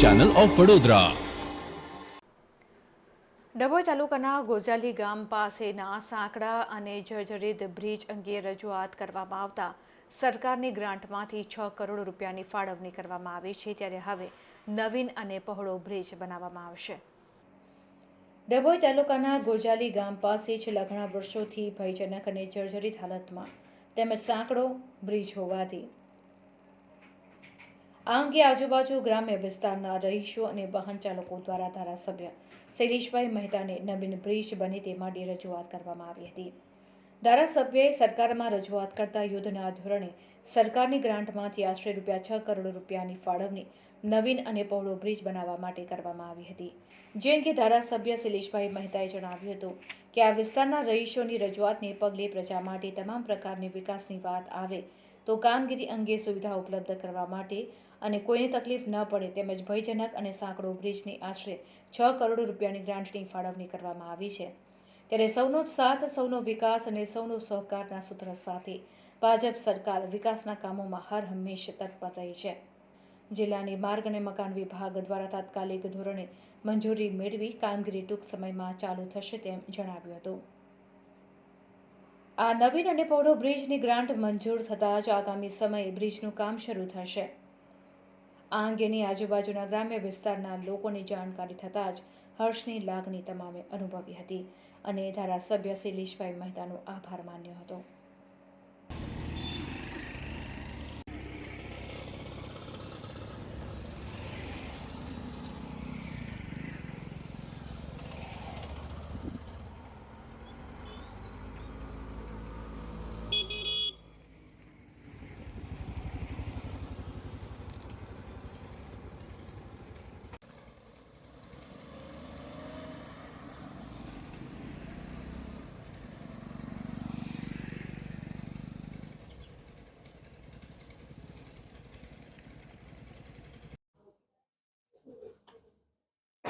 Channel of Vadodara Dabhoi તાલુકાના ગોજાલી ગામ પાસેના સાંકડા અને જર્જરિત બ્રિજ અંગે રજૂઆત કરવામાં આવતા સરકારની ગ્રાન્ટમાંથી છ કરોડ રૂપિયાની ફાળવણી કરવામાં આવી છે. ત્યારે હવે નવીન અને પહોળો બ્રિજ બનાવવામાં આવશે. ડભોઈ તાલુકાના ગોજાલી ગામ પાસે છેલ્લા ઘણા વર્ષોથી ભયજનક અને જર્જરિત હાલતમાં તેમજ સાંકડો બ્રિજ હોવાથી આ અંગે આજુબાજુ ગ્રામ્ય વિસ્તારના રહીશો અને વાહન ચાલકો દ્વારા ધારાસભ્ય શૈલેષભાઈ મહેતાને નવીન બ્રિજ બને તે માટે રજૂઆત કરવામાં આવી હતી. ધારાસભ્યએ સરકારમાં રજૂઆત કરતા યુદ્ધના ધોરણે સરકારની ગ્રાન્ટમાંથી આશરે રૂપિયા છ કરોડ રૂપિયાની ફાળવણી નવીન અને પહોળો બ્રિજ બનાવવા માટે કરવામાં આવી હતી. જે અંગે ધારાસભ્ય શૈલેષભાઈ મહેતાએ જણાવ્યું હતું કે આ વિસ્તારના રહીશોની રજૂઆતને પગલે પ્રજા માટે તમામ પ્રકારની વિકાસની વાત આવે તો કામગીરી અંગે સુવિધા ઉપલબ્ધ કરવા માટે અને કોઈને તકલીફ ન પડે તેમજ ભયજનક અને સાંકડો બ્રિજની આશરે છ કરોડ રૂપિયાની ગ્રાન્ટની ફાળવણી કરવામાં આવી છે. ત્યારે સૌનો સાથ, સૌનો વિકાસ અને સૌનો સહકારના સૂત્ર સાથે ભાજપ સરકાર વિકાસના કામોમાં હર હંમેશ તત્પર રહી છે. જિલ્લાની માર્ગ અને મકાન વિભાગ દ્વારા તાત્કાલિક ધોરણે મંજૂરી મેળવી કામગીરી ટૂંક સમયમાં ચાલુ થશે તેમ જણાવ્યું હતું. આ નવીન અને પૌડો બ્રિજની ગ્રાન્ટ મંજૂર થતાં જ આગામી સમયે બ્રિજનું કામ શરૂ થશે. આ અંગેની આજુબાજુના ગ્રામ્ય વિસ્તારના લોકોની જાણકારી થતાં જ હર્ષની લાગણી તમામે અનુભવી હતી અને ધારાસભ્ય શૈલેષભાઈ મહેતાનો આભાર માન્યો હતો.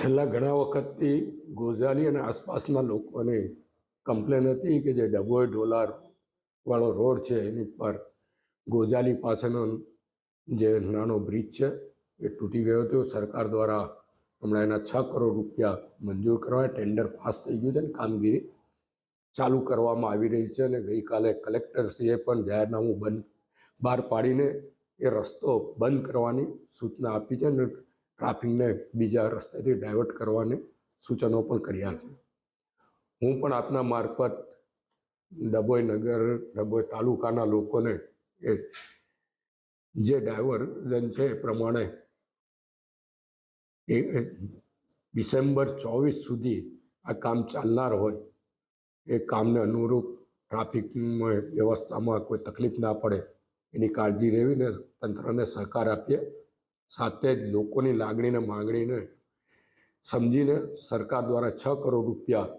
છેલ્લા ઘણા વખતથી ગોઝાલી અને આસપાસના લોકોને કમ્પ્લેન હતી કે જે ડભોઈ ડોલાર વાળો રોડ છે, એની પર ગોઝાલી પાસેનો જે નાનો બ્રિજ છે, એ તૂટી ગયો હતો. સરકાર દ્વારા હમણાં એના છ કરોડ રૂપિયા મંજૂર કરવા, ટેન્ડર પાસ થઈ ગયું છે ને કામગીરી ચાલુ કરવામાં આવી રહી છે અને ગઈકાલે કલેક્ટરશ્રીએ પણ જાહેરનામું બંધ બહાર પાડીને એ રસ્તો બંધ કરવાની સૂચના આપી છે અને ટ્રાફિકને બીજા રસ્તેથી ડાયવર્ટ કરવાની સૂચનો પણ કર્યા છે. હું પણ આપના મારફત ડભોઈ નગર, ડભોઈ તાલુકાના લોકોને એ જે ડાયવર્ઝન છે એ પ્રમાણે એ ડિસેમ્બર ચોવીસ સુધી આ કામ ચાલનાર હોય, એ કામને અનુરૂપ ટ્રાફિકમાં વ્યવસ્થામાં કોઈ તકલીફ ના પડે, એની કાળજી લેવીને તંત્રને સહકાર આપીએ. સાથે જ લોકોની લાગણીને માંગણીને સમજીને સરકાર દ્વારા છ કરોડ રૂપિયા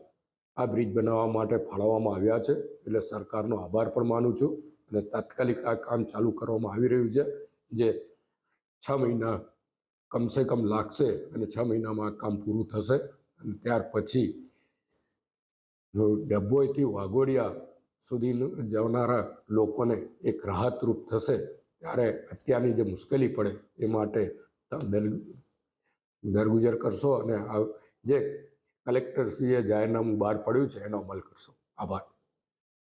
આ બ્રિજ બનાવવા માટે ફાળવવામાં આવ્યા છે. એટલે સરકારનો આભાર પણ માનું છું અને તાત્કાલિક આ કામ ચાલુ કરવામાં આવી રહ્યું છે, જે છ મહિના કમસે કમ લાગશે અને છ મહિનામાં આ કામ પૂરું થશે. અને ત્યાર પછી ડભોઈથી વાઘોડિયા સુધી જનારા લોકોને એક રાહતરૂપ થશે ત્યારે અત્યારની જે મુશ્કેલી પડે એ માટે દરગુજર કરશો અને જે કલેક્ટરશ્રીએ જાહેરનામું બહાર પડ્યું છે એનો અમલ કરશો. આભાર.